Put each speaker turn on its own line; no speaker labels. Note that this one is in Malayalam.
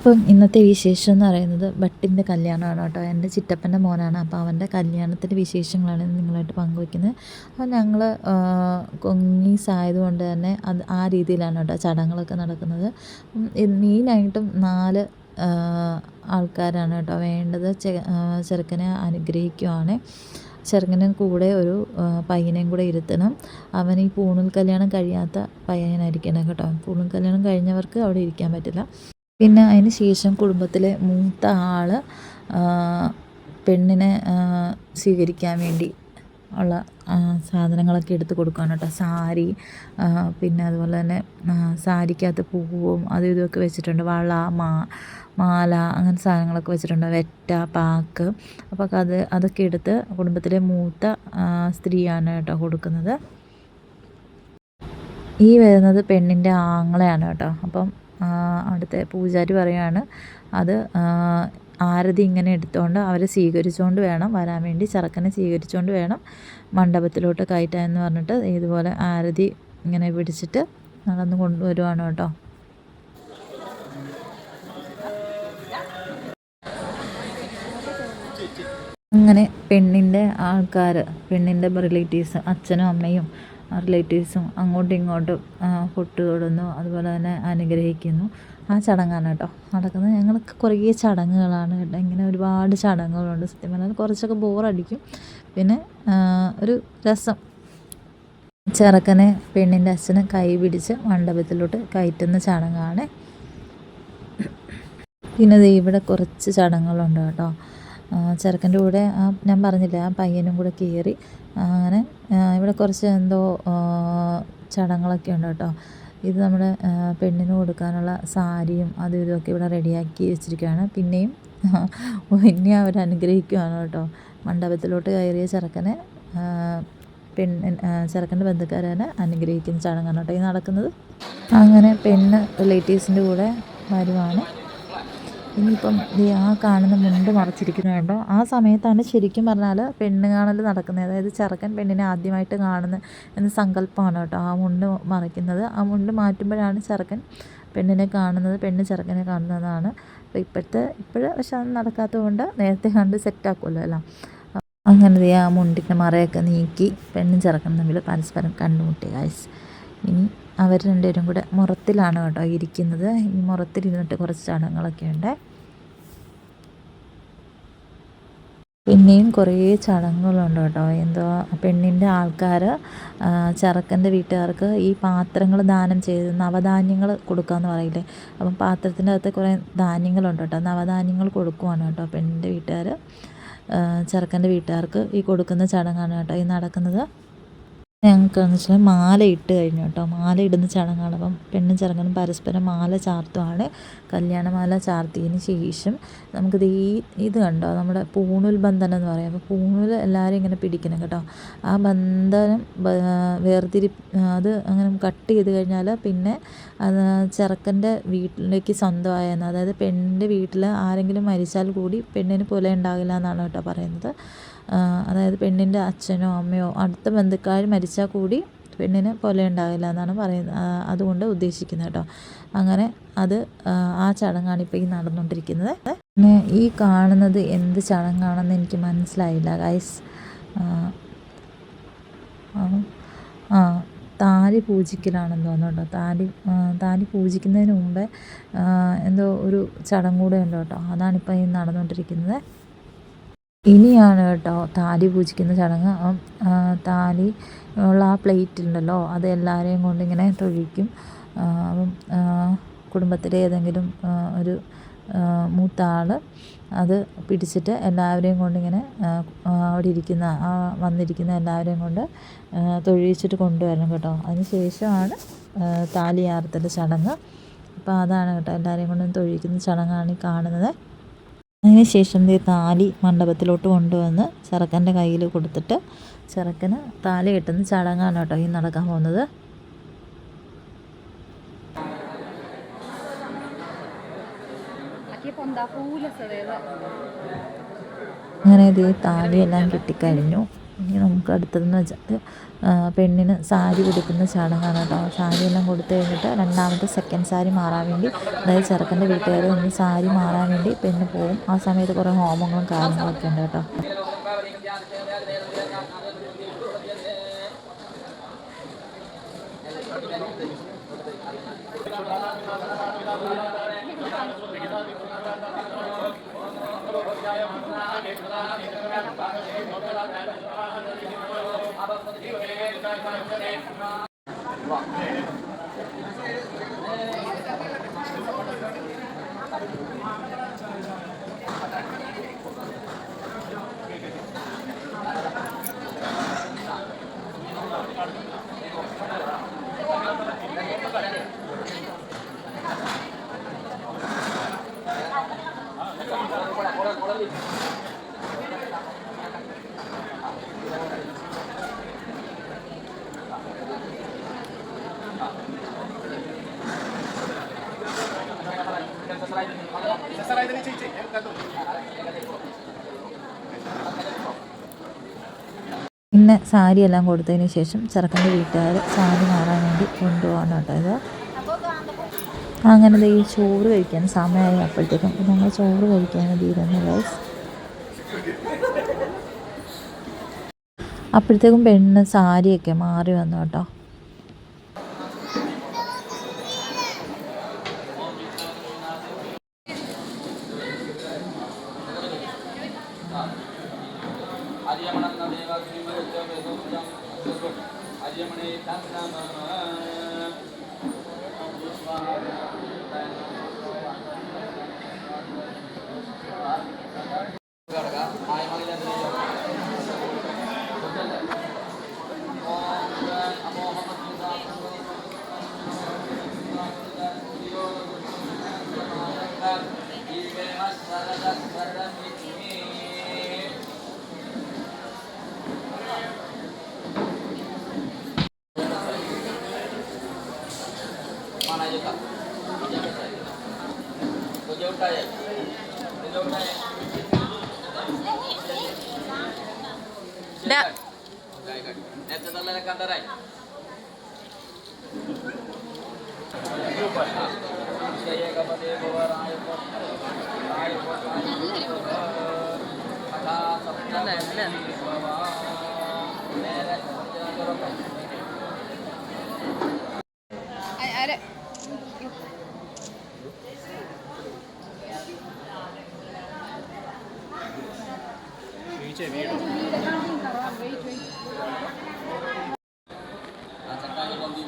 അപ്പം ഇന്നത്തെ വിശേഷം എന്ന് പറയുന്നത് ഭട്ടിന്റെ കല്യാണമാണ് കേട്ടോ. എന്റെ ചിറ്റപ്പന്റെ മോനാണ്. അപ്പോൾ അവന്റെ കല്യാണത്തിന്റെ വിശേഷങ്ങളാണ് നിങ്ങളായിട്ട് പങ്കുവയ്ക്കുന്നത് അപ്പോൾ ഞങ്ങൾ കൊങ്ങീസ് ആയതുകൊണ്ട് തന്നെ അത് ആ രീതിയിലാണ് കേട്ടോ ചടങ്ങുകളൊക്കെ നടക്കുന്നത്. മെയിനായിട്ടും നാല് ആൾക്കാരാണ് കേട്ടോ വേണ്ടത്. ചെറുക്കനെ അനുഗ്രഹിക്കുവാണ്. ചെറുക്കനെ കൂടെ ഒരു പയ്യനെയും കൂടെ ഇരുത്തണം. അവൻ ഈ പൂണൂൽ കല്യാണം കഴിയാത്ത പയ്യനായിരിക്കണം കേട്ടോ. പൂണൂൽ കല്യാണം കഴിഞ്ഞവർക്ക് അവിടെ ഇരിക്കാൻ പറ്റില്ല. പിന്നെ അതിന് ശേഷം കുടുംബത്തിലെ മൂത്ത ആൾ പെണ്ണിനെ സ്വീകരിക്കാൻ വേണ്ടി ഉള്ള സാധനങ്ങളൊക്കെ എടുത്ത് കൊടുക്കുകയാണ് കേട്ടോ. സാരി പിന്നെ അതുപോലെ തന്നെ സാരിക്കകത്ത് പൂവും അതും ഇതുമൊക്കെ വെച്ചിട്ടുണ്ട്. വള മാ മാല അങ്ങനെ സാധനങ്ങളൊക്കെ വെച്ചിട്ടുണ്ട്. വെറ്റ പാക്ക്. അപ്പോൾ അത് അതൊക്കെ എടുത്ത് കുടുംബത്തിലെ മൂത്ത സ്ത്രീയാണ് കേട്ടോ കൊടുക്കുന്നത്. ഈ വരുന്നത് പെണ്ണിന്റെ ആങ്ങളെയാണ് കേട്ടോ. അപ്പം അവിടുത്തെ പൂജാരി പറയുകയാണ് അത് ആരതി ഇങ്ങനെ എടുത്തുകൊണ്ട് അവരെ സ്വീകരിച്ചുകൊണ്ട് വേണം വരാൻ വേണ്ടി ചെറുക്കനെ സ്വീകരിച്ചുകൊണ്ട് വേണം മണ്ഡപത്തിലോട്ട് കയറ്റാൻ എന്ന് പറഞ്ഞിട്ട് ഇതുപോലെ ആരതി ഇങ്ങനെ പിടിച്ചിട്ട് നടന്ന് കൊണ്ടുവരുവാണ് കേട്ടോ. അങ്ങനെ പെണ്ണിന്റെ ആൾക്കാർ പെണ്ണിന്റെ റിലേറ്റീവ്സ് അച്ഛനും അമ്മയും റിലേറ്റീവ്സും അങ്ങോട്ടും ഇങ്ങോട്ടും പൊട്ട് തൊടുന്നു അതുപോലെ തന്നെ അനുഗ്രഹിക്കുന്നു. ആ ചടങ്ങാണ് കേട്ടോ. നടക്കുന്നത് ഞങ്ങൾക്ക് കുറേ ചടങ്ങുകളാണ് കേട്ടോ. ഇങ്ങനെ ഒരുപാട് ചടങ്ങുകളുണ്ട് സത്യം പറഞ്ഞാൽ. കുറച്ചൊക്കെ ബോറടിക്കും പിന്നെ ഒരു രസം. ചെറുക്കനെ പെണ്ണിന്റെ അച്ഛനെ കൈ പിടിച്ച് മണ്ഡപത്തിലോട്ട് കയറ്റുന്ന ചടങ്ങാണ്. പിന്നെ ഇവിടെ കുറച്ച് ചടങ്ങുകളുണ്ട് കേട്ടോ. ചെറുക്കന്റെ കൂടെ ആ ഞാൻ പറഞ്ഞില്ല ആ പയ്യനും കൂടെ കയറി അങ്ങനെ ഇവിടെ കുറച്ച് എന്തോ ചടങ്ങുകളൊക്കെ ഉണ്ട് കേട്ടോ. ഇത് നമ്മുടെ പെണ്ണിന് കൊടുക്കാനുള്ള സാരിയും അതും ഇതുമൊക്കെ ഇവിടെ റെഡിയാക്കി വെച്ചിരിക്കുകയാണ്. പിന്നെയും പിന്നെ അവർ അനുഗ്രഹിക്കുകയാണ് കേട്ടോ. മണ്ഡപത്തിലോട്ട് കയറിയ ചെറുക്കനെ പെണ്ണ് ചെറുക്കന്റെ ബന്ധുക്കാരനെ അനുഗ്രഹിക്കുന്ന ചടങ്ങാണ് കേട്ടോ ഈ നടക്കുന്നത്. അങ്ങനെ പെണ്ണ് റിലേറ്റീവ്സിന്റെ കൂടെ വരുവാണ്. ഇനിയിപ്പം ആ കാണുന്ന മുണ്ട് മറച്ചിരിക്കുന്നത് കണ്ടോ? ആ സമയത്താണ് ശരിക്കും പറഞ്ഞാൽ പെണ്ണ് കാണൽ നടക്കുന്നത്. അതായത് ചെറുക്കൻ പെണ്ണിനെ ആദ്യമായിട്ട് കാണുന്ന എന്ന സങ്കല്പമാണ് കേട്ടോ ആ മുണ്ട് മറയ്ക്കുന്നത്. ആ മുണ്ട് മാറ്റുമ്പോഴാണ് ചെറുക്കൻ പെണ്ണിനെ കാണുന്നത് പെണ്ണ് ചെറുക്കനെ കാണുന്നതാണ്. അപ്പോൾ ഇപ്പോഴത്തെ ഇപ്പോഴ് പക്ഷെ അത് നടക്കാത്തത് കൊണ്ട് നേരത്തെ കണ്ട് സെറ്റാക്കുമല്ലോ അല്ല അങ്ങനെ ആ മുണ്ടിന്റെ മറയൊക്കെ നീക്കി പെണ്ണും ചെറുക്കനും തമ്മിൽ പരസ്പരം കണ്ടുമുട്ടി ഗൈസ് ഇനി അവർ രണ്ടുപേരും കൂടെ മുറത്തിലാണ് കേട്ടോ ഇരിക്കുന്നത്. ഈ മുറത്തിലിരുന്നിട്ട് കുറച്ച് ചടങ്ങുകളൊക്കെ ഉണ്ട്. പിന്നെയും കുറേ ചടങ്ങുകളുണ്ട് കേട്ടോ. എന്തോ പെണ്ണിന്റെ ആൾക്കാർ ചെറുക്കന്റെ വീട്ടുകാർക്ക് ഈ പാത്രങ്ങൾ ദാനം ചെയ്ത് നവധാന്യങ്ങൾ കൊടുക്കാമെന്ന് പറയില്ലേ. അപ്പം പാത്രത്തിന്റെ അകത്ത് കുറേ ധാന്യങ്ങളുണ്ട് കേട്ടോ. നവധാന്യങ്ങൾ കൊടുക്കുവാണ് കേട്ടോ പെണ്ണിന്റെ വീട്ടുകാർ ചെറുക്കന്റെ വീട്ടുകാർക്ക് ഈ കൊടുക്കുന്ന ചടങ്ങാണ് കേട്ടോ ഈ നടക്കുന്നത്. ഞങ്ങൾക്കെന്ന് വെച്ചാൽ മാല ഇട്ട് കഴിഞ്ഞു കേട്ടോ. മാല ഇടുന്ന ചടങ്ങാണ്. അപ്പം പെണ്ണും ചെറുക്കനും പരസ്പരം മാല ചാർത്തുവാണ്. കല്യാണമാല ചാർത്തിയതിന് ശേഷം നമുക്ക് ഈ ഇത് കണ്ടോ? നമ്മുടെ പൂണൂൽ ബന്ധനം എന്ന് പറയും. അപ്പോൾ പൂണൂൽ എല്ലാവരും ഇങ്ങനെ പിടിക്കണം കേട്ടോ. ആ ബന്ധനം വേർതിരി അത് അങ്ങനെ കട്ട് ചെയ്ത് കഴിഞ്ഞാൽ പിന്നെ അത് ചെറുക്കന്റെ വീട്ടിലേക്ക് സ്വന്തമായെന്ന്. അതായത് പെണ്ണിന്റെ വീട്ടിൽ ആരെങ്കിലും മരിച്ചാൽ കൂടി പെണ്ണിന് പുല ഉണ്ടാകില്ല എന്നാണ് കേട്ടോ പറയുന്നത്. അതായത് പെണ്ണിന്റെ അച്ഛനോ അമ്മയോ അടുത്ത ബന്ധുക്കാർ മരിച്ചാൽ കൂടി പെണ്ണിന് കൊല ഉണ്ടാകില്ല എന്നാണ് പറയുന്നത് അതുകൊണ്ട് ഉദ്ദേശിക്കുന്നത് കേട്ടോ. അങ്ങനെ അത് ആ, ചടങ്ങാണ് ഇപ്പോൾ ഈ നടന്നുകൊണ്ടിരിക്കുന്നത്. പിന്നെ ഈ കാണുന്നത് എന്ത് ചടങ്ങാണെന്ന് എനിക്ക് മനസ്സിലായില്ല ഗൈസ് ആ താലി പൂജിക്കലാണെന്ന് തോന്നുന്നു കേട്ടോ. താലി താലി പൂജിക്കുന്നതിന് മുമ്പേ എന്തോ ഒരു ചടങ്ങ് കൂടെ ഉണ്ട് കേട്ടോ. അതാണിപ്പോൾ ഈ നടന്നുകൊണ്ടിരിക്കുന്നത്. ഇനിയാണ് കേട്ടോ താലി പൂജിക്കുന്ന ചടങ്ങ്. താലി ഉള്ള ആ പ്ലേറ്റ് ഉണ്ടല്ലോ അത് എല്ലാവരെയും കൊണ്ട് ഇങ്ങനെ തൊഴിക്കും അപ്പം കുടുംബത്തിലെ ഏതെങ്കിലും ഒരു മൂത്ത ആൾ അത് പിടിച്ചിട്ട് എല്ലാവരെയും കൊണ്ട് ഇങ്ങനെ ആ, ആ, അവിടെ ഇരിക്കുന്ന ആ വന്നിരിക്കുന്ന എല്ലാവരെയും കൊണ്ട് തൊഴിച്ചിട്ട് കൊണ്ടുവരണം കേട്ടോ. അതിന് ശേഷമാണ് ആ, താലി ആർത്തൽ ചടങ്ങ്. അപ്പോൾ അതാണ് കേട്ടോ എല്ലാവരെയും കൊണ്ടും തൊഴിയിക്കുന്ന ചടങ്ങാണ് ഈ കാണുന്നത്. അതിന് ശേഷം ദേ താലി മണ്ഡപത്തിലോട്ട് കൊണ്ടുവന്ന് ചെറുക്കന്റെ കയ്യിൽ കൊടുത്തിട്ട് ചെറുക്കന് താലി കെട്ടുന്ന ചടങ്ങാണ് കേട്ടോ ഈ നടക്കാൻ പോകുന്നത്. അങ്ങനെ ഇത് താലിയെല്ലാം കെട്ടിക്കഴിഞ്ഞു. ഇനി നമുക്ക് അടുത്തതെന്ന് വെച്ചാൽ പെണ്ണിന് സാരി കൊടുക്കുന്ന ചടങ്ങാണ് കേട്ടോ. സാരി എല്ലാം കൊടുത്തു കഴിഞ്ഞിട്ട് രണ്ടാമത്തെ സെക്കൻഡ് സാരി മാറാൻ വേണ്ടി അതായത് ചെറുക്കന്റെ വീട്ടുകാർ നിന്ന് സാരി മാറാൻ വേണ്ടി പെണ്ണ് പോവും. ആ സമയത്ത് കുറേ ഹോമങ്ങളും കാര്യങ്ങളൊക്കെ ഉണ്ട് കേട്ടോ. പിന്നെ Thank you. സാരി എല്ലാം കൊടുത്തതിന് ശേഷം ചെറുക്കന്റെ വീട്ടുകാർ സാരി മാറാൻ വേണ്ടി കൊണ്ടുപോകണം കേട്ടോ ഇത് അങ്ങനെ ഈ ചോറ് കഴിക്കാൻ സമയമായി അപ്പോഴത്തേക്കും. ഞങ്ങൾ ചോറ് കഴിക്കാൻ തീരുന്നു ഗൈസ് അപ്പോഴത്തേക്കും പെണ്ണ് സാരിയൊക്കെ മാറി വന്നു കേട്ടോ.
जमणे तत्र मम स्वाहा ないでか。50回。50回。لا لا
لا
Akan kaya kau di